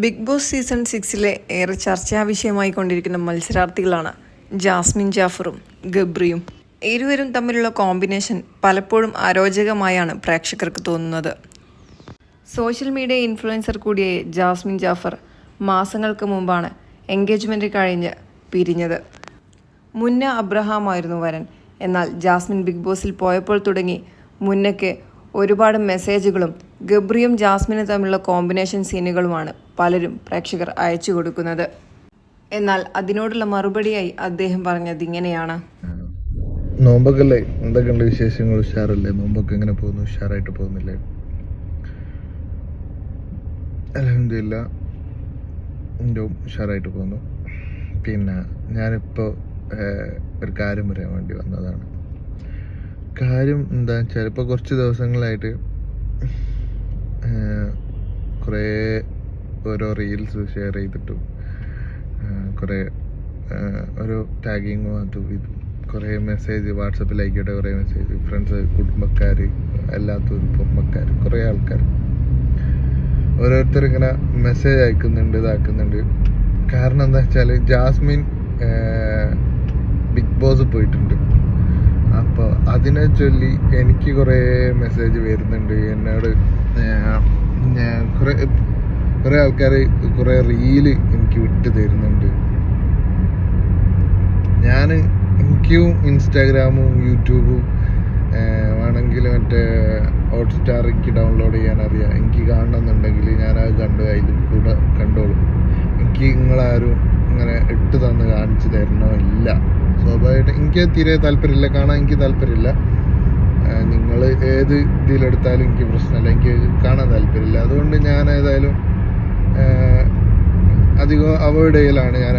Big boss season സിക്സിലെ ഏറെ ചർച്ചാ വിഷയമായി കൊണ്ടിരിക്കുന്ന മത്സരാർത്ഥികളാണ് ജാസ്മിൻ ജാഫറും ഗബ്രിയും. ഇരുവരും തമ്മിലുള്ള കോമ്പിനേഷൻ പലപ്പോഴും അരോചകമായാണ് പ്രേക്ഷകർക്ക് തോന്നുന്നത്. സോഷ്യൽ മീഡിയ ഇൻഫ്ലുവൻസർ കൂടിയായ ജാസ്മിൻ ജാഫർ മാസങ്ങൾക്ക് മുമ്പാണ് എൻഗേജ്മെന്റ് കഴിഞ്ഞ് പിരിഞ്ഞത്. മുന്ന അബ്രഹാമായിരുന്നു വരൻ. എന്നാൽ ജാസ്മിൻ ബിഗ് ബോസിൽ പോയപ്പോൾ തുടങ്ങി മുന്നയ്ക്ക് ഒരുപാട് മെസ്സേജുകളും ഗബ്രിയും ജാസ്മിനും തമ്മിലുള്ള കോമ്പിനേഷൻ സീനുകളുമാണ് പലരും പ്രേക്ഷകർ അയച്ചു കൊടുക്കുന്നത്. എന്നാൽ അതിനോടുള്ള മറുപടിയായി അദ്ദേഹം പറഞ്ഞത് ഇങ്ങനെയാണ്. നോമ്പൊക്കെ അല്ലേ എന്തൊക്കെയുണ്ട് വിശേഷങ്ങൾ? ഉഷാറല്ലേ? നോമ്പൊക്കെ എങ്ങനെ പോകുന്നു? ഉഷാറായിട്ട് പോകുന്നില്ലേ? അലഹമില്ല എന്റെ ഉഷാറായിട്ട് പോകുന്നു. പിന്നെ ഞാനിപ്പോൾ ഒരു കാര്യം പറയാൻ വേണ്ടി വന്നതാണ്. കാര്യം എന്താ വെച്ചാൽ ഇപ്പോൾ കുറച്ച് ദിവസങ്ങളായിട്ട് കുറേ ഓരോ റീൽസ് ഷെയർ ചെയ്തിട്ടും കുറേ ഓരോ ടാഗിങ്ങും അതും ഇതും. കുറേ മെസ്സേജ് വാട്സപ്പിലായിക്കോട്ടെ കുറേ മെസ്സേജ് ഫ്രണ്ട്സ് കുടുംബക്കാർ അല്ലാത്തവർ കുടുംബക്കാർ കുറേ ആൾക്കാർ. ഓരോരുത്തർ ഇങ്ങനെ മെസ്സേജ് അയക്കുന്നുണ്ട് ഇതാക്കുന്നുണ്ട്. കാരണം എന്താ വെച്ചാൽ ജാസ്മിൻ ബിഗ് ബോസ് പോയിട്ടുണ്ട്. അപ്പോൾ അതിനെ ചൊല്ലി എനിക്ക് കുറേ മെസ്സേജ് വരുന്നുണ്ട്. എന്നോട് ഞാൻ കുറേ കുറേ ആൾക്കാർ കുറേ റീൽ എനിക്ക് വിട്ട് തരുന്നുണ്ട്. ഞാൻ എനിക്കും ഇൻസ്റ്റാഗ്രാമും യൂട്യൂബും വേണമെങ്കിൽ മറ്റേ ഹോട്ട്സ്റ്റാർ എനിക്ക് ഡൗൺലോഡ് ചെയ്യാൻ അറിയാം എനിക്ക് കാണണമെന്നുണ്ടെങ്കിൽ ഞാനത് കണ്ട് അതിൽ കൂടെ കണ്ടോളും. എനിക്ക് നിങ്ങളാരും ഇങ്ങനെ ഇട്ട് തന്ന് കാണിച്ചു തരണമില്ല സ്വാഭാവികമായിട്ട് എനിക്ക് തീരെ താല്പര്യമില്ല കാണാൻ എനിക്ക് താല്പര്യമില്ല. നിങ്ങൾ ഏത് ഇതിലെടുത്താലും എനിക്ക് പ്രശ്നമില്ല എനിക്ക് കാണാൻ താല്പര്യമില്ല. അതുകൊണ്ട് ഞാൻ ഏതായാലും അധികം അവോയ്ഡ് ചെയ്യലാണ് ഞാൻ